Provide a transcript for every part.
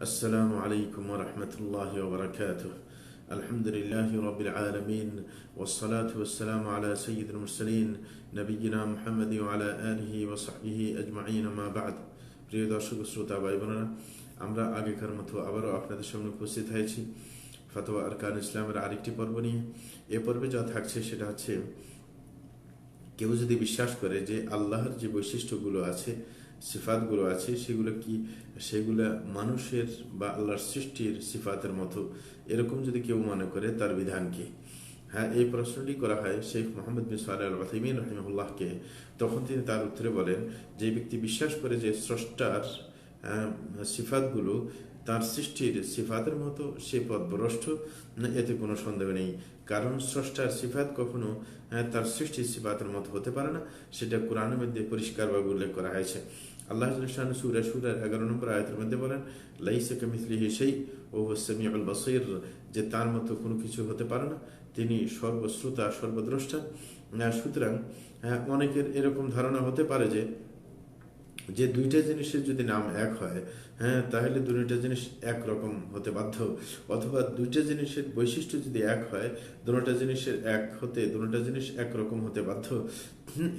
السلام عليكم ورحمة الله وبركاته الحمد لله رب العالمين والصلاة والسلام على سيد المرسلين نبينا محمد وعلى آله وصحبه أجمعين ما بعد প্রিয় দর্শক ও শ্রোতা ভাই বোনেরা আমরা আগেকার মতো আবারও আপনাদের সামনে উপস্থিত হয়েছি ফতোয়া আরকান ইসলামের আরেকটি পর্ব নিয়ে এ পর্বে যা থাকছে সেটা হচ্ছে কেউ যদি বিশ্বাস করে যে আল্লাহর যে বৈশিষ্ট্যগুলো আছে সিফাতগুলো আছে সেগুলো কি সেগুলো মানুষের বা আল্লাহর সৃষ্টির সিফাতের মতো। এরকম যদি কেউ মনে করে তার বিধান কি? হ্যাঁ এই প্রশ্নটি করা হয় শেখ মোহাম্মদ বিন সাল আল রহিমুল্লাহকে তখন তিনি তার উত্তরে বলেন যে ব্যক্তি বিশ্বাস করে যে স্রষ্টার সিফাতগুলো তার সৃষ্টির সিফাতের মতো সে পথভ্রষ্ট না, এতে কোনো সন্দেহ নেই। কারণ স্রষ্টার সিফাত কখনো তার সৃষ্টির সিফাতের মতো হতে পারে না। সেটা কোরআনের মধ্যে পরিষ্কারভাবে উল্লেখ করা হয়েছে। আল্লাহ সুরা সুরার এগারো নম্বর আয়তের মধ্যে বলেন, লাইসা কামিসলিহি সেই ও সামিউল বাসির যে তার মতো কোনো কিছু হতে পারে না। তিনি সর্বশ্রোতা, সর্বদ্রষ্টা। সুতরাং অনেকের এরকম ধারণা হতে পারে যে যে দুইটা জিনিসের যদি নাম এক হয় হ্যাঁ তাহলে দুইটা জিনিস একরকম হতে বাধ্য। অথবা দুইটা জিনিসের বৈশিষ্ট্য যদি এক হয় দুটা জিনিসের এক হতে দুটা জিনিস একরকম হতে বাধ্য।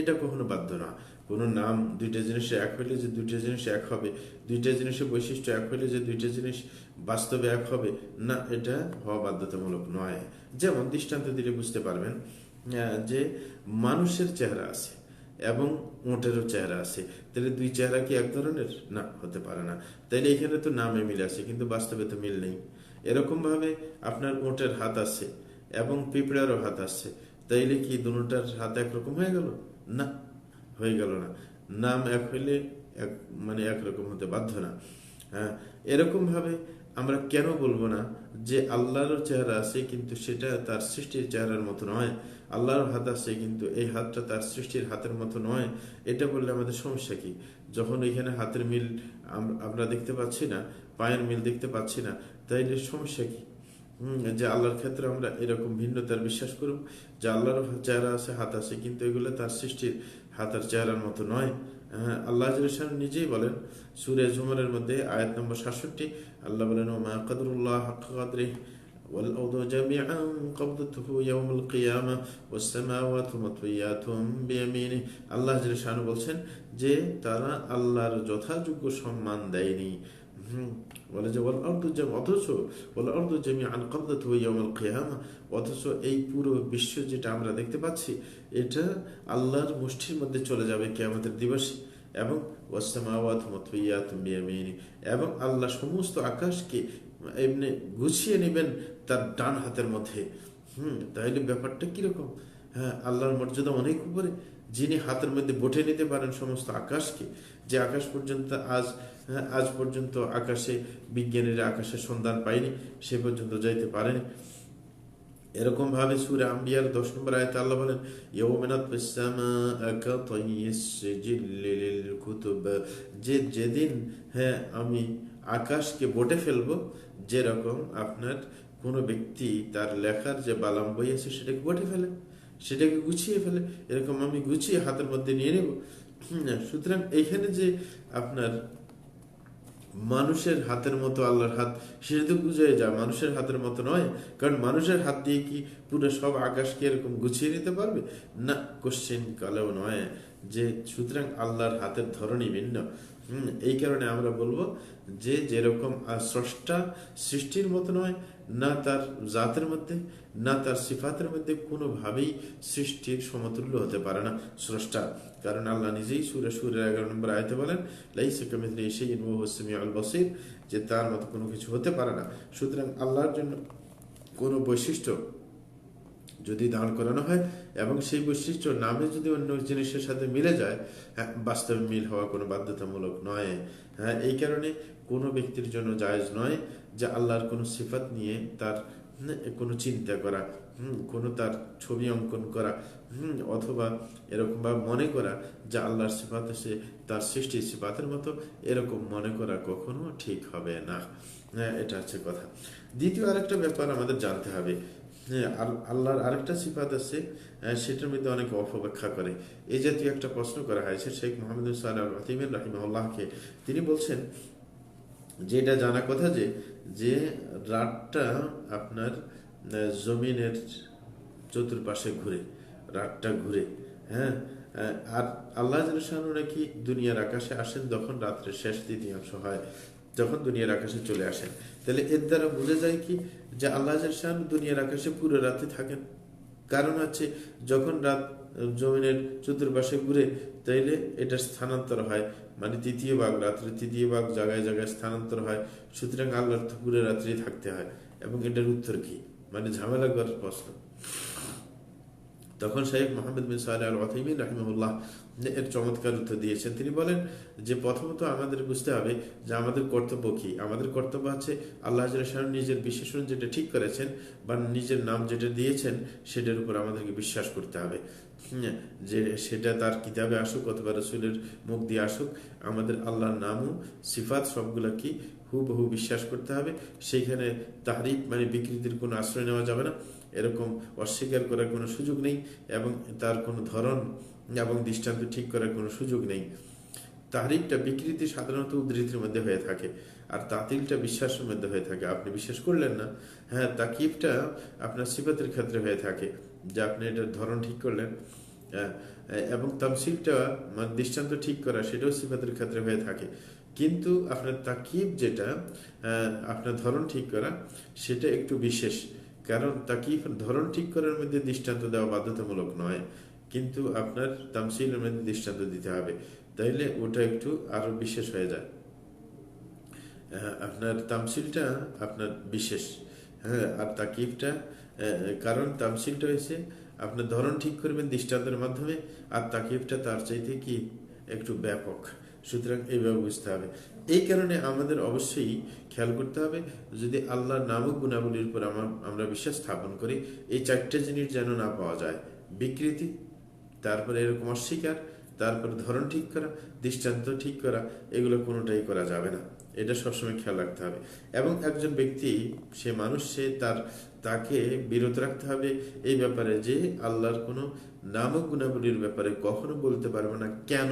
এটা কখনো বাধ্য না। কোনো নাম, দুইটা জিনিসে এক হইলে যে দুইটা জিনিস এক হবে, দুইটা জিনিসের বৈশিষ্ট্য এক হইলে যে দুইটা জিনিস বাস্তবে এক হবে, না, এটা হওয়া বাধ্যতামূলক নয়। যেমন দৃষ্টান্ত দিলে বুঝতে পারবেন যে মানুষের চেহারা আছে এবং ওটেরও চেহারা আছে। তাহলে দুই চেহারা কি এক ধরনের? না, হতে পারে না। তাইলে এখানে তো নামে মিল আছে, কিন্তু বাস্তবে তো মিল নেই। এরকম ভাবে আপনার ওটের হাত আছে এবং পিঁপড়ারও হাত আছে, তাইলে কি দুটার হাত একরকম হয়ে গেল? না। হয়ে গেল না। নাম এক হইলে এক মানে একরকম হতে বাধ্য না। হ্যাঁ এরকম ভাবে আমরা কেন বলব না যে আল্লাহর চেহারা আছে কিন্তু সেটা তার সৃষ্টির চেহারার মতো নয়। আল্লাহর হাত আছে কিন্তু এই হাতটা তার সৃষ্টির হাতের মতো নয়। এটা বললে আমাদের সমস্যা কি? যখন এখানে হাতের মিল আম- আমরা দেখতে পাচ্ছি না, পায়ের মিল দেখতে পাচ্ছি না, তাইলে সমস্যা কি? যে আল্লাহর ক্ষেত্রে আমরা এরকম ভিন্নতার বিশ্বাস করব যে আল্লাহর চেহারা আছে, হাত আছে, কিন্তু এগুলো তার সৃষ্টির হাতের চেহারার মতো নয় হ্যাঁ, আল্লাহ জাল্লাহু নিজেই বলেন সুরে জুমরের মধ্যে আয়াত নম্বর সাতষট্টি আল্লাহ বলেন ওমা কদরুল্লাহ হাক্ক কদরিহ والأرض جميعا قبضته يوم القيامة والسماوات مطويات بيمينه আল্লাহ জেলে শানু বলছেন যে তারা আল্লাহর যথাযোগ্য সম্মান দেয়নি হুম, বলে যে ওয়াল আরদু জাম অথচ ওয়াল আরদু জামিআন কবদাতহু ইয়াউমাল কিয়ামা অথচ এই পুরো বিশ্ব যেটা আমরা দেখতে পাচ্ছি, এটা আল্লাহর মুষ্টির মধ্যে চলে যাবে কিয়ামতের দিবসে। এবং ওয়াসসামাওয়াত মাতউইয়াতুম বিয়ামিনি, এবং আল্লাহ সমস্ত আকাশকে এমনি গুছিয়ে নেবেন তার ডান হাতের মধ্যে। হুম, তাহলে ব্যাপারটা কীরকম হ্যাঁ আল্লাহর মর্যাদা অনেক উপরে। যিনি হাতের মধ্যে বটে নিতে পারেন সমস্ত আকাশকে, যে আকাশ পর্যন্ত আজ আজ পর্যন্ত আকাশে, বিজ্ঞানীরা আকাশের সন্ধান পায়নি, সে পর্যন্ত যাইতে পারেনি। এরকম ভাবে সুরে আম্বিয়ার দশ নম্বর আয়ত আল্লাহ বলেন কুতুব যে যেদিন হ্যাঁ আমি আকাশকে বটে ফেলব, যেরকম আপনার কোনো ব্যক্তি তার লেখার যে বালাম বই আছে সেটাকে বটে ফেলে, সেটাকে গুছিয়ে ফেলে, এরকম আমি গুছিয়ে হাতের মধ্যে নিয়ে নেব। সুতরাং এইখানে যে আপনার মানুষের হাতের মতো আল্লাহর হাত। সেটা তো বুঝে যা মানুষের হাতের মতো নয়, কারণ মানুষের হাত দিয়ে কি পুরো সব আকাশকে এরকম গুছিয়ে নিতে পারবে? না কোশ্চেন কালেও নয় যে সুতরাং আল্লাহর হাতের ধরনই ভিন্ন। হুম, এই কারণে আমরা বলব যে যেরকম স্রষ্টা সৃষ্টির মতো নয় না তার জাতের মধ্যে না তার সিফাতের মধ্যে কোনোভাবেই সৃষ্টির সমতুল্য হতে পারে না স্রষ্টা। কারণ আল্লাহ নিজেই সুরে সুরের এগারো নম্বর আয়তে বলেন লাইসে কামিথলি সেই আল বসির যে তার মতো কোনো কিছু হতে পারে না। সুতরাং আল্লাহর জন্য কোনো বৈশিষ্ট্য যদি দান করানো হয় এবং সেই বৈশিষ্ট্য নামে যদি অন্য জিনিসের সাথে মিলে যায় হ্যাঁ, বাস্তবে মিল হওয়া কোনো বাধ্যতামূলক নয়। হ্যাঁ এই কারণে কোনো ব্যক্তির জন্য জায়েজ নয় যে আল্লাহর কোনো সিফাত নিয়ে তার কোনো চিন্তা করা হুম, কোনো তার ছবি অঙ্কন করা হুম, অথবা এরকম মনে করা যে আল্লাহর সিফাত সে তার সৃষ্টি সিফাতের মতো এরকম মনে করা কখনো ঠিক হবে না। হ্যাঁ এটা হচ্ছে কথা। দ্বিতীয় আরেকটা ব্যাপার আমাদের জানতে হবে। হ্যাঁ আল- আল্লাহর আরেকটা সিফাত আছে সেটার মধ্যে অনেকে অপব্যাখ্যা করে। এই জাতীয় একটা প্রশ্ন করা হয়েছে, শেখ মোহাম্মদ সাল্লাহ রহিমের রাহিমাল্লাহকে তিনি বলছেন, যেটা জানা কথা যে যে রাতটা আপনার জমিনের চতুর্পাশে ঘুরে, রাতটা ঘুরে হ্যাঁ? আর আল্লাহ নাকি দুনিয়ার আকাশে আসেন, যখন রাত্রের শেষ তৃতীয়াংশ হয়। যখন দুনিয়ার আকাশে চলে আসেন। তাহলে এর দ্বারা বোঝা যায় কি? যে আল্লাহ জালাশানু দুনিয়ার আকাশে পুরো রাতে থাকেন। কারণ হচ্ছে যখন রাত জমিনের চতুর্পাশে ঘুরে, তাইলে এটা স্থানান্তর হয়। মানে তৃতীয় ভাগ রাত্রে তৃতীয় ভাগ জায়গায় জায়গায় স্থানান্তর হয়। সুতরাং আল্লাহর পুরো রাত্রি থাকতে হয়। এবং এটার উত্তর কি? মানে ঝামেলা করার প্রশ্ন। তখন শাহেখ মোহাম্মদ বিন সাহেব আল ওয়াথিমিন রাহিমুল্লাহ এর চমৎকার উত্তর দিয়েছেন। তিনি বলেন যে, প্রথমত আমাদের বুঝতে হবে যে, আমাদের কর্তব্য কী? আমাদের কর্তব্য আছে আল্লাহ জালাশান নিজের বিশেষণ যেটা ঠিক করেছেন বা নিজের নাম যেটা দিয়েছেন, সেটার উপর আমাদেরকে বিশ্বাস করতে হবে। যে সেটা তার কিতাবে আসুক অথবা রসুলের মুখ দিয়ে আসুক, আমাদের আল্লাহর নামও, সিফাত সবগুলা কি? হুবহু বিশ্বাস করতে হবে। সেইখানে তাহারিফ মানে বিকৃতির কোনো আশ্রয় নেওয়া যাবে না। এরকম অস্বীকার করার কোনো সুযোগ নেই এবং তার কোনো ধরন এবং দৃষ্টান্ত ঠিক করার কোনো সুযোগ নেই। তাহরিফটা বিকৃতি সাধারণত উদ্ধৃতির মধ্যে হয়ে থাকে আর তাতিলটা বিশ্বাসের মধ্যে হয়ে থাকে। আপনি বিশ্বাস করলেন না? হ্যাঁ তাকিবটা আপনার সিফাতের ক্ষেত্রে হয়ে থাকে যে আপনি এটার ধরন ঠিক করলেন। হ্যাঁ, এবং তামসিলটা মানে দৃষ্টান্ত ঠিক করা সেটাও সিফাতের ক্ষেত্রে হয়ে থাকে। কিন্তু আপনার তাকিব যেটা আহ, আপনার ধরন ঠিক করা সেটা একটু বিশেষ। কারণ তাকিব ধরন ঠিক করার মধ্যে দৃষ্টান্ত দেওয়া বাধ্যতামূলক নয় কিন্তু আপনার তামসিলের মধ্যে দৃষ্টান্ত দিতে হবে। তাইলে ওটা একটু আরও বিশেষ হয়ে যায়। আহ, আপনার তামসিলটা আপনার বিশেষ। হ্যাঁ আর তাকিবটা আহ, কারণ তামসিলটা হয়েছে আপনার ধরন ঠিক করবেন দৃষ্টান্তের মাধ্যমে আর তাকিবটা তার চাইতে কি একটু ব্যাপক। সুতরাং এইভাবে বুঝতে হবে। এই কারণে আমাদের অবশ্যই খেয়াল করতে হবে, যদি আল্লাহর নামক গুণাবলীর উপর আমার আমরা বিশ্বাস স্থাপন করি, এই চারটে জিনিস যেন না পাওয়া যায়। বিকৃতি, তারপরে এরকম অস্বীকার, তারপর ধরন ঠিক করা, দৃষ্টান্ত ঠিক করা, এগুলো কোনোটাই করা যাবে না। এটা সবসময় খেয়াল রাখতে হবে। এবং একজন ব্যক্তি, সে মানুষ, সে তার, তাকে বিরত রাখতে হবে এই ব্যাপারে যে আল্লাহর কোনো নামক গুণাবলীর ব্যাপারে কখনো বলতে পারবে না কেন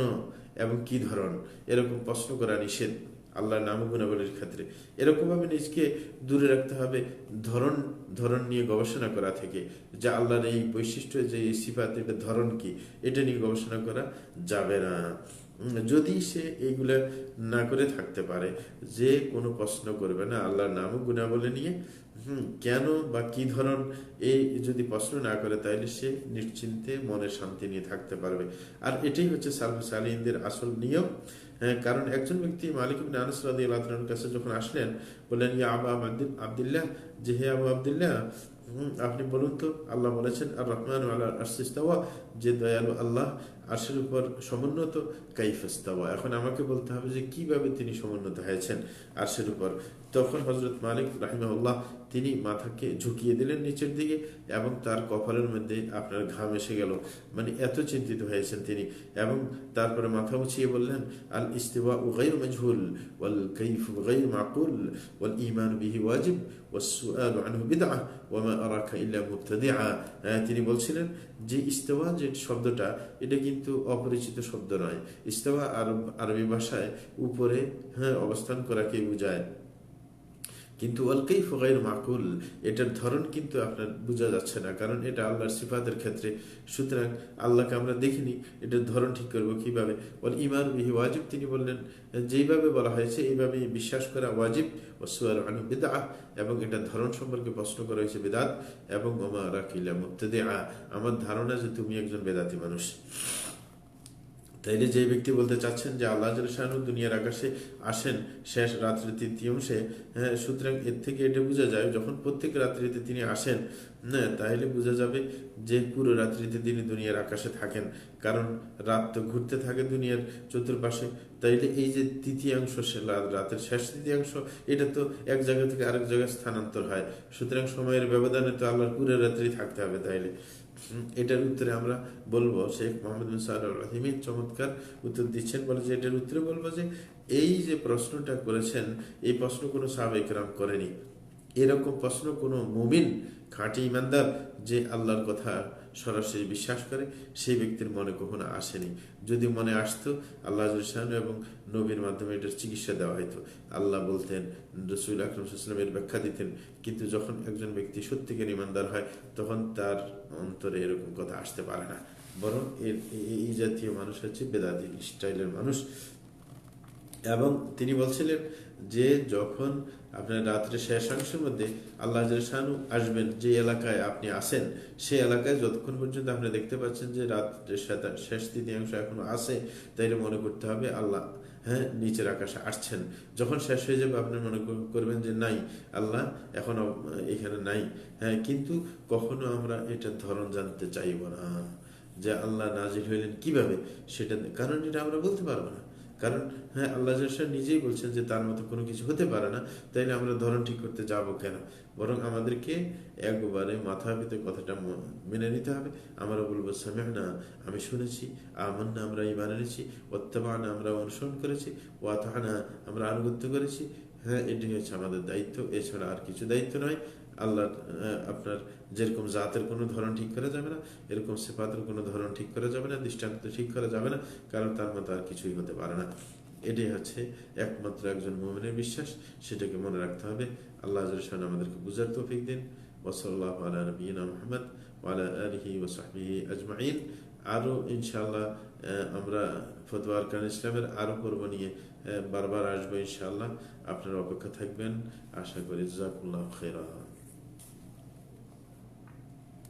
এবং কি ধরন। এরকম প্রশ্ন করা নিষেধ আল্লাহর নাম গুণাবলীর ক্ষেত্রে। এরকমভাবে নিজকে দূরে রাখতে হবে ধরন ধরন নিয়ে গবেষণা করা থেকে যে আল্লাহর এই বৈশিষ্ট্য যে এই সিফাত এটা ধরন কি, এটা নিয়ে গবেষণা করা যাবে না। যদি সে এইগুলা না করে থাকতে পারে যে কোনো প্রশ্ন করবে না আল্লাহর নাম গুণাবলী নিয়ে হুম কেন বা কি ধরন এই যদি প্রশ্ন না করে তাহলে সে নিশ্চিন্তে মনের শান্তি নিয়ে থাকতে পারবে। আর এটাই হচ্ছে সালফ সালিনদের আসল নিয়ম। হ্যাঁ, কারণ একজন ব্যক্তি মালিক ইবনে আনাস রাদিয়াল্লাহু কাছে যখন আসলেন বললেন ইয়া আবা আব্দুল- আব্দুল্লাহ যে হে আবু আব্দুল্লাহ আপনি বলুন তো, আল্লাহ বলেছেন আর রহমান আল্লাহ যে দয়ালু আল্লাহ আরশের উপর সমুন্নত কাইফাস্তাওয়া এখন আমাকে বলতে হবে যে কীভাবে তিনি সমুন্নত হয়েছেন আরশের উপর। তখন হজরত মালিক রাহিমাউল্লাহ তিনি মাথাকে ঝুঁকিয়ে দিলেন নিচের দিকে এবং তার কপালের মধ্যে আপনার ঘাম এসে গেল। মানে এত চিন্তিত হয়েছেন তিনি এবং তারপরে মাথা উঁচিয়ে বললেন, আল ইস্তিওয়া উগাইর মজহুল, ওয়াল কৈফ গাইর মাকুল, ওয়াল ইমান বিহি ওয়াজিব ওয়াসুআল আনহু বিদআ ওয়া মা আরাকা ইল্লা মুবতাদিআ। হ্যাঁ, তিনি বলছিলেন যে ইস্তেওয়া যে শব্দটা, এটা কিন্তু অপরিচিত শব্দ নয়। ইস্তেওয়া আরব, আরবি ভাষায় উপরে হ্যাঁ অবস্থান করাকে বোঝায়। কিন্তু অলকেই ফগাইর মাকুল, এটার ধরন কিন্তু আপনার বোঝা যাচ্ছে না, কারণ এটা আল্লাহর সিফাতের ক্ষেত্রে। সুতরাং আল্লাহকে আমরা দেখিনি, এটার ধরন ঠিক করব কীভাবে? বল ইমান বিহি ওয়াজিব, তিনি বললেন, যেইভাবে বলা হয়েছে এইভাবে বিশ্বাস করা ওয়াজিব ও সুয়ার আনু বেদা এবং এটার ধরন সম্পর্কে প্রশ্ন করা হয়েছে বেদাত এবং ওমা রাকিলা আমার ধারণা যে তুমি একজন বেদাতি মানুষ। তাইলে যে ব্যক্তি বলতে চাচ্ছেন যে আল্লাহ শাহানু দুনিয়ার আকাশে আসেন, শেষ রাত্রির তৃতীয় অংশে হ্যাঁ সুতরাং এর থেকে এটা বোঝা যায় যখন প্রত্যেক রাত্রিতে তিনি আসেন হ্যাঁ তাহলে বোঝা যাবে যে পুরো রাত্রিতে তিনি দুনিয়ার আকাশে থাকেন। কারণ রাত তো ঘুরতে থাকে দুনিয়ার চতুর্পাশে, তাইলে এই যে তৃতীয়াংশ সে- রাতের শেষ তৃতীয়াংশ, এটা তো এক জায়গা থেকে আরেক জায়গায় স্থানান্তর হয়। সুতরাং সময়ের ব্যবধানে তো আল্লাহর পুরো রাত্রি থাকতে হবে তাইলে। এটার উত্তরে আমরা বলব, শেখ মোহাম্মদ বিন সাল রহিমিন চমৎকার উত্তর দিচ্ছেন, বলে যে এটার উত্তরে বলব যে এই যে প্রশ্নটা করেছেন, এই প্রশ্ন কোনো সাহাবাইকরাম করেনি। এরকম প্রশ্ন কোনো মুমিন খাঁটি ইমানদার যে আল্লাহর কথা সরাসরি বিশ্বাস করে, সেই ব্যক্তির মনে কখনো আসেনি। যদি মনে আসতো, আল্লাহ এবং নবীর মাধ্যমে এটার চিকিৎসা দেওয়া হতো আল্লাহ বলতেন, রসুল আকরম সাল্লামের ব্যাখ্যা দিতেন, কিন্তু যখন একজন ব্যক্তি সত্যিকার ইমানদার হয়, তখন তার অন্তরে এরকম কথা আসতে পারে না। বরং এই- জাতীয় মানুষ হচ্ছে বেদাদি স্টাইলের মানুষ। এবং তিনি বলছিলেন যে যখন আপনার রাত্রে শেষ অংশের মধ্যে আল্লাহ শাহানু আসবেন, যে এলাকায় আপনি আসেন সেই এলাকায় যতক্ষণ পর্যন্ত আপনি দেখতে পাচ্ছেন যে রাত্রে শেষ- তৃতীয়াংশ এখনও আসে তাইলে মনে করতে হবে আল্লাহ হ্যাঁ নিচের আকাশে আসছেন। যখন শেষ হয়ে যাবে আপনি মনে করবেন যে নাই, আল্লাহ এখনও এখানে নাই হ্যাঁ কিন্তু কখনো আমরা এটার ধরন জানতে চাইব না যে আল্লাহ নাজির হইলেন কীভাবে, সেটা, কারণ এটা আমরা বলতে পারব না। কারণ হ্যাঁ আল্লাহ নিজেই বলছেন যে তার মতো কোনো কিছু হতে পারে না, তাইলে আমরা ধরন ঠিক করতে যাব কেন? বরং আমাদেরকে একবারে মাথা পিতে কথাটা মেনে নিতে হবে। আমরা বলব না আমি শুনেছি আমার না আমরা ইমান এনেছি অত্যাবানা আমরা অনুসরণ করেছি, ওয়াতাহানা, আমরা আনুগত্য করেছি। হ্যাঁ এটি হচ্ছে আমাদের দায়িত্ব, এছাড়া আর কিছু দায়িত্ব নয়। আল্লাহ আপনার যেরকম জাতের কোনো ধরন ঠিক করা যাবে না, এরকম সেপাতের কোনো ধরন ঠিক করা যাবে না, দৃষ্টান্ত ঠিক করা যাবে না, কারণ তার মতো আর কিছুই হতে পারে না। এটাই হচ্ছে একমাত্র একজন মোমেনের বিশ্বাস, সেটাকে মনে রাখতে হবে। আল্লাহ আজরসান আমাদেরকে বুঝার তৌফিক দিন। ওসল্লাহ আলা মোহাম্মদ ওয়ালা আলহি ওসাহি আজমাইন। আরও ইনশাল্লাহ আমরা ফতোয়া আরকান ইসলামের আরও পর্ব নিয়ে বারবার আসব ইনশাল্লাহ আপনারা অপেক্ষা থাকবেন। আশা করি জাকুল্লাহ খেরা